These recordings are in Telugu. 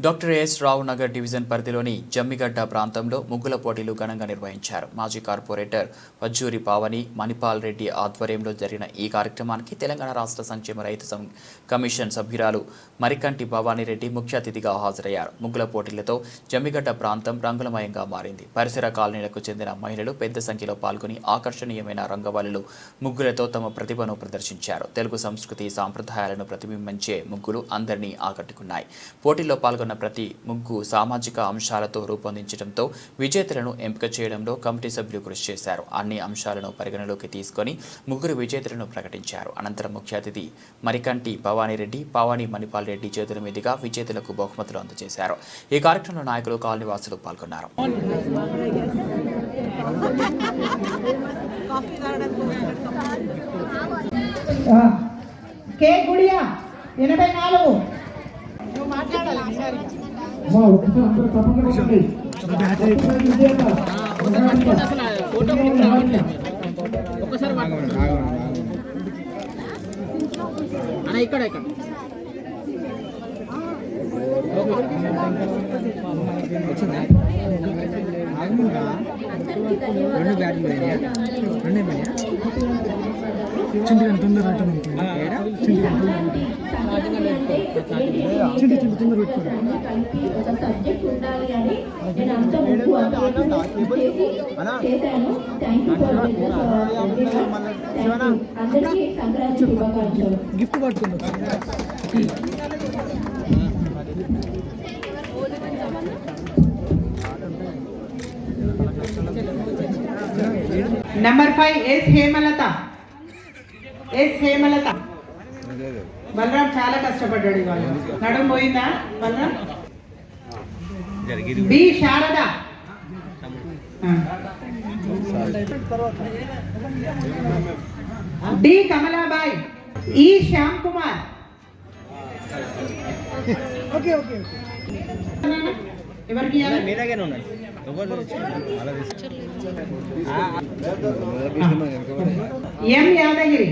Doctor S Rao Nagar division పరిధిలోని జమ్మిగడ్డ ప్రాంతంలో ముగ్గుల పోటీలు ఘనంగా నిర్వహించారు. మాజీ కార్పొరేటర్ వజ్జూరి పావని మణిపాల్ రెడ్డి ఆధ్వర్యంలో జరిగిన ఈ కార్యక్రమానికి తెలంగాణ రాష్ట్ర సంక్షేమ రైతు కమిషన్ సభ్యురాలు మరికంటి భవానీరెడ్డి ముఖ్య అతిథిగా హాజరయ్యారు. ముగ్గుల పోటీలతో జమ్మిగడ్డ ప్రాంతం రంగులమయంగా మారింది. పరిసర కాలనీలకు చెందిన మహిళలు పెద్ద సంఖ్యలో పాల్గొని ఆకర్షణీయమైన రంగవల్లులు ముగ్గులతో తమ ప్రతిభను ప్రదర్శించారు. తెలుగు సంస్కృతి సాంప్రదాయాలను ప్రతిబింబించే ముగ్గులు అందరినీ ఆకట్టుకున్నాయి. పోటీల్లో పాల్గొన్న ప్రతి ముగ్గు సామాజిక అంశాలతో రూపొందించడంతో విజేతలను ఎంపిక చేయడంలో కమిటీ సభ్యులు కృషి చేశారు. అన్ని అంశాలను పరిగణలోకి తీసుకొని ముగ్గురు విజేతలను ప్రకటించారు. అనంతరం ముఖ్య అతిథి మరికంటి భవానీరెడ్డి పావాని మణిపాల్ రెడ్డి చేతుల మీదుగా విజేతలకు బహుమతులు అందజేశారు. ఈ కార్యక్రమంలో నాయకులు కాలనీవాసులు పాల్గొన్నారు. కే గుడియా? ఎనభై నాలుగు. ఒక్కసారి అన్న ఇక్కడ ఇక్కడ వచ్చిందా రెండు బ్యాట్లు పోయినాయా రెండు తొందర ఉంటుంది. ఏడా? సబ్జెక్ట్ ఉండాలి అని నేను అంత ముందు చేశాను థ్యాంక్ యూ ఫర్ అందరికీ సంక్రాంతి శుభాకాంక్షలు గిఫ్ట్ పట్టుకుంది number five S Hemalatha S Hemalatha Balaram చాలా కష్టపడ్డాడు ఇవాళ. నడుము పోయిందా బలరాం? బి శారద. డి కమలాబాయ్. ఈ శ్యామ్ కుమార్. ఓకే ఓకే ఎవరికి ఉన్నాడు యాదగిరి?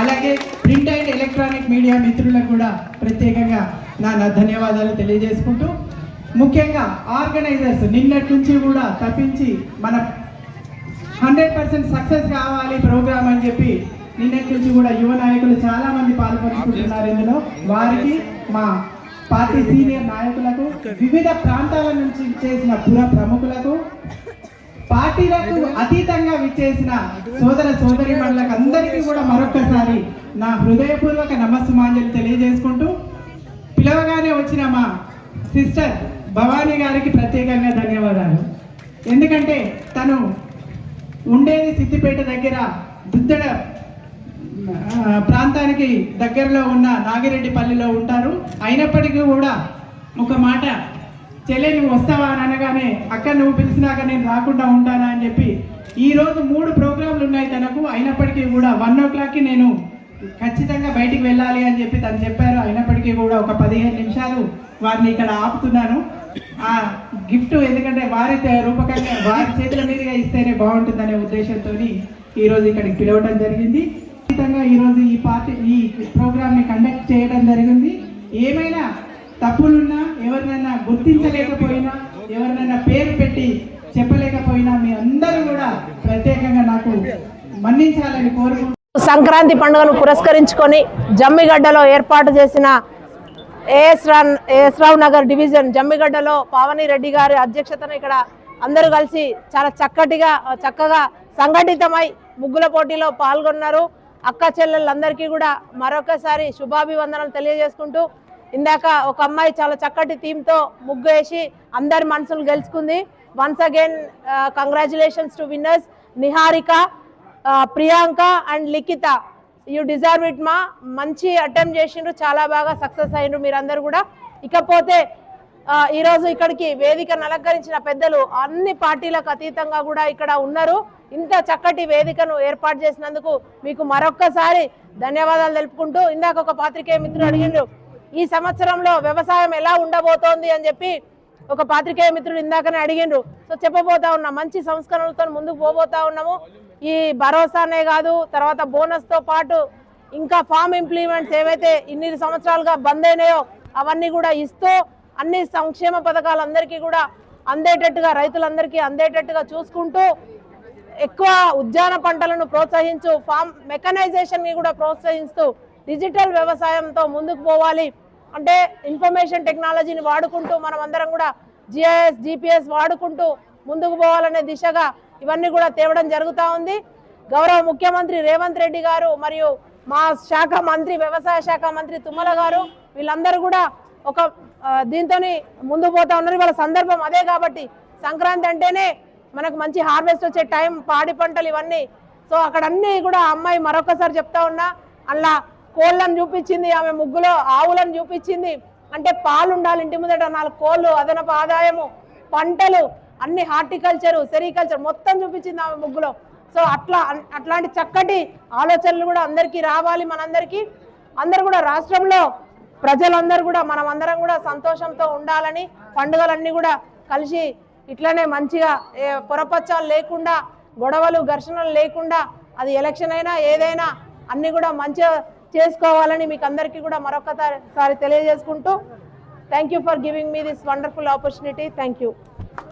అలాగే ప్రింట్ అండ్ ఎలక్ట్రానిక్ మీడియా మిత్రులకు కూడా ప్రత్యేకంగా నా నా ధన్యవాదాలు తెలియజేసుకుంటూ ముఖ్యంగా ఆర్గనైజర్స్ నిన్నటి నుంచి కూడా తప్పించి మన హండ్రెడ్ పర్సెంట్ సక్సెస్ కావాలి ప్రోగ్రామ్ అని చెప్పి నిన్నటి నుంచి కూడా యువ నాయకులు చాలా మంది పాల్పంచుకుంటున్నారు ఇందులో. వారికి మా పార్టీ సీనియర్ నాయకులకు వివిధ ప్రాంతాల నుంచి చేసిన పుర ప్రముఖులకు పార్టీలకు అతీతంగా విచ్చేసిన సోదర సోదరి మండలకు అందరికీ కూడా మరొక్కసారి నా హృదయపూర్వక నమస్సుమాంజలి తెలియజేసుకుంటూ పిలవగానే వచ్చిన మా సిస్టర్ భవానీ గారికి ప్రత్యేకంగా ధన్యవాదాలు. ఎందుకంటే తను ఉండేది సిద్దిపేట దగ్గర దుద్దడ ప్రాంతానికి దగ్గరలో ఉన్న నాగిరెడ్డిపల్లిలో ఉంటారు. అయినప్పటికీ కూడా ఒక మాట చెల్లె నువ్వు వస్తావా అని అనగానే అక్క నువ్వు పిలిచినాక నేను రాకుండా ఉంటానా? అని చెప్పి ఈరోజు మూడు ప్రోగ్రాంలు ఉన్నాయి తనకు. అయినప్పటికీ కూడా వన్ ఓ క్లాక్కి నేను ఖచ్చితంగా బయటికి వెళ్ళాలి అని చెప్పి తను చెప్పారు. అయినప్పటికీ కూడా ఒక పదిహేను నిమిషాలు వారిని ఇక్కడ ఆపుతున్నాను. ఆ గిఫ్ట్ ఎందుకంటే వారి రూపకంగా వారి చేతుల మీదుగా ఇస్తేనే బాగుంటుందనే ఉద్దేశంతో ఈరోజు ఇక్కడికి పిలవడం జరిగింది. ఖచ్చితంగా ఈ ఈ పార్టీ ఈ ప్రోగ్రామ్ని కండక్ట్ చేయడం జరిగింది. ఏమైనా తప్పులున్నా ఎవరినైనా గుర్తించలేకపోయినా ఎవరినైనా పేరు పెట్టి చెప్పలేకపోయినా మీ అందరూ కూడా ప్రత్యేకంగా నాకు మన్నించాలని కోరుకుంటున్నాను. సంక్రాంతి పండుగను పురస్కరించుకొని జమ్మిగడ్డలో ఏర్పాటు చేసిన as Ron A S Rao Nagar division జమ్మిగడ్డలో Pavani Reddy గారి అధ్యక్షతన ఇక్కడ అందరూ కలిసి చాలా చక్కటిగా చక్కగా సంఘటితమై ముగ్గుల పోటీలో పాల్గొన్నారు. అక్క చెల్లెళ్ళందరికీ కూడా మరొకసారి శుభాభివందనలు తెలియజేసుకుంటూ ఇందాక ఒక అమ్మాయి చాలా చక్కటి థీమ్తో ముగ్గు వేసి అందరి మనసులు గెలుచుకుంది. Once again congratulations to winners Niharika uh, Priyanka and Likhita. You deserve it మా మంచి అటెంప్ట్ చేసిండ్రు చాలా బాగా సక్సెస్ అయ్యిండ్రు మీరందరూ కూడా. ఇకపోతే ఈరోజు ఇక్కడికి వేదికను అలంకరించిన పెద్దలు అన్ని పార్టీలకు అతీతంగా కూడా ఇక్కడ ఉన్నారు. ఇంత చక్కటి వేదికను ఏర్పాటు చేసినందుకు మీకు మరొక్కసారి ధన్యవాదాలు తెలుపుకుంటూ ఇందాక ఒక పాత్రికేయ మిత్రుడు అడిగిండ్రు ఈ సంవత్సరంలో వ్యవసాయం ఎలా ఉండబోతోంది అని చెప్పి ఒక పాత్రికేయ మిత్రుడు ఇందాకనే అడిగిండ్రు సో చెప్పబోతా ఉన్నాం మంచి సంస్కరణలతో ముందుకు పోబోతా ఉన్నాము. ఈ భరోసానే కాదు తర్వాత బోనస్తో పాటు ఇంకా ఫామ్ ఇంప్లిమెంట్స్ ఏవైతే ఇన్ని సంవత్సరాలుగా బంద్ అయినాయో అవన్నీ కూడా ఇస్తూ అన్ని సంక్షేమ పథకాలు అందరికీ కూడా అందేటట్టుగా రైతులందరికీ అందేటట్టుగా చూసుకుంటూ ఎక్కువ ఉద్యాన పంటలను ప్రోత్సహించు ఫామ్ మెకనైజేషన్ని కూడా ప్రోత్సహిస్తూ డిజిటల్ వ్యవసాయంతో ముందుకు పోవాలి. అంటే ఇన్ఫర్మేషన్ టెక్నాలజీని వాడుకుంటూ మనం అందరం కూడా జిఐఎస్ జిపిఎస్ వాడుకుంటూ ముందుకు పోవాలనే దిశగా ఇవన్నీ కూడా తేవడం జరుగుతూ ఉంది. గౌరవ ముఖ్యమంత్రి రేవంత్ రెడ్డి గారు మరియు మా శాఖ మంత్రి వ్యవసాయ శాఖ మంత్రి తుమ్మల గారు వీళ్ళందరూ కూడా ఒక దీంతో ముందు పోతా ఉన్నారు. వాళ్ళ సందర్భం అదే కాబట్టి సంక్రాంతి అంటేనే మనకు మంచి హార్వెస్ట్ వచ్చే టైం పాడి పంటలు ఇవన్నీ. సో అక్కడ అన్నీ కూడా అమ్మాయి మరొకసారి చెప్తా ఉన్నా అలా కోళ్ళను చూపించింది ఆమె ముగ్గులో ఆవులను చూపించింది. అంటే పాలు ఉండాలి ఇంటి ముందట నాలుగు కోళ్ళు అదనపు ఆదాయము పంటలు అన్ని హార్టికల్చర్ సెరికల్చర్ మొత్తం చూపించింది ఆమె ముగ్గులో. సో అట్లా అన్- అట్లాంటి చక్కటి ఆలోచనలు కూడా అందరికీ రావాలి మనందరికీ. అందరు కూడా రాష్ట్రంలో ప్రజలందరూ కూడా మనం అందరం కూడా సంతోషంతో ఉండాలని పండుగలన్నీ కూడా కలిసి ఇట్లనే మంచిగా ఏ పొరపచ్చాలు లేకుండా గొడవలు ఘర్షణలు లేకుండా అది ఎలక్షన్ అయినా ఏదైనా అన్ని కూడా మంచిగా చేసుకోవాలని మీకు అందరికీ కూడా మరొకసారి తెలియజేసుకుంటూ thank you for giving me this wonderful opportunity. Thank you.